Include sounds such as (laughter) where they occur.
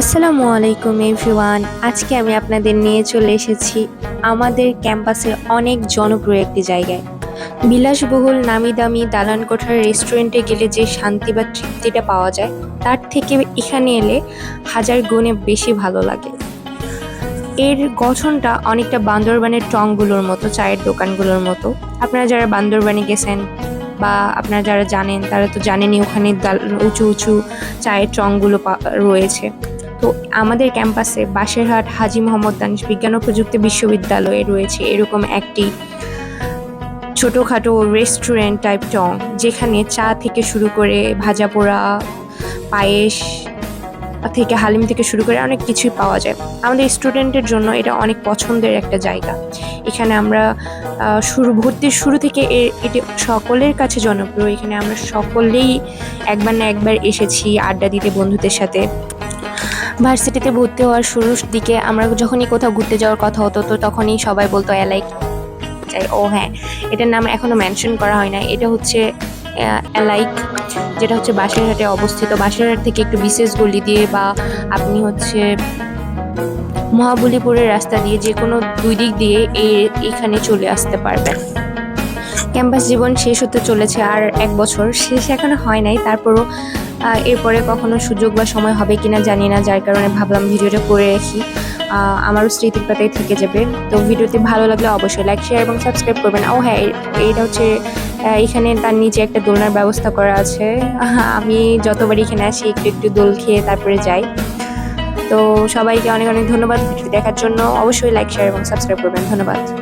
আসসালামু আলাইকুম এভরিওয়ান। আজকে আমি আপনাদের নিয়ে চলে এসেছি আমাদের ক্যাম্পাসের অনেক জনপ্রিয় একটি জায়গায়। বিলাসবহুল নামি দামি দালান কোঠার রেস্টুরেন্টে গেলে যে শান্তি বা তৃপ্তিটা পাওয়া যায়, তার থেকে এখানে এলে হাজার গুণে বেশি ভালো লাগে। এর গঠনটা অনেকটা বান্দরবানের টংগুলোর মতো, চায়ের দোকানগুলোর মতো। আপনারা যারা বান্দরবানে গেছেন বা আপনারা যারা জানেন, তারা তো জানেনই ওখানে উঁচু উঁচু চায়ের টংগুলো পা- রয়েছে। তো আমাদের ক্যাম্পাসে বাসেরহাট হাজি মোহাম্মদ দানিশ বিজ্ঞান ও প্রযুক্তি বিশ্ববিদ্যালয়ে রয়েছে এরকম একটি ছোটোখাটো রেস্টুরেন্ট টাইপ টং যেখানে চা থেকে শুরু করে ভাজা পোড়া, পায়েস থেকে হালিম থেকে শুরু করে অনেক কিছুই পাওয়া যায়। আমাদের স্টুডেন্টের জন্য এটা অনেক পছন্দের একটা জায়গা। এখানে আমরা শুরু, ভর্তির শুরু থেকে এটি সকলের কাছে জনপ্রিয়। এখানে আমরা সকলেই একবার না একবার এসেছি আড্ডা দিতে বন্ধুদের সাথে। ভার্সিটিতে ভর্তি হওয়ার শুরুর দিকে আমরা যখনই কোথাও ঘুরতে যাওয়ার কথা হতো, তো তখনই সবাই বলতো চাই ও হ্যাঁ। এটার নাম এখনও মেনশন করা হয় না এটা হচ্ছে এলাইক যেটা হচ্ছে বাঁশেরহাটে অবস্থিত। বাঁশেরহাট থেকে একটু বিশেষ গলি দিয়ে বা আপনি হচ্ছে মহাবলীপুরের রাস্তা দিয়ে যে কোনো দুই দিক দিয়ে এই, এখানে চলে আসতে পারবেন। ক্যাম্পাস জীবন শেষ হতে চলেছে আর এক বছর। শেষ এখনও হয় নাই, তারপরও এরপরে কখনো সুযোগ বা সময় হবে কিনা জানি না, যার কারণে ভাবলাম ভিডিওটা করে রাখি। আমারও স্মৃতির পাতায় থেকে যাবে। তো ভিডিওতে ভালো লাগলে অবশ্যই লাইক শেয়ার এবং সাবস্ক্রাইব করবেন। ও হ্যাঁ এ- এইটা হচ্ছে এখানে তার নিচে একটা দোলনার ব্যবস্থা করা আছে। (laughs) আমি যতবার এখানে আসি, একটু একটু দোল খেয়ে তারপরে যাই। তো সবাইকে অনেক অনেক ধন্যবাদ ভিডিও দেখার জন্য। অবশ্যই লাইক শেয়ার এবং সাবস্ক্রাইব করবেন। ধন্যবাদ।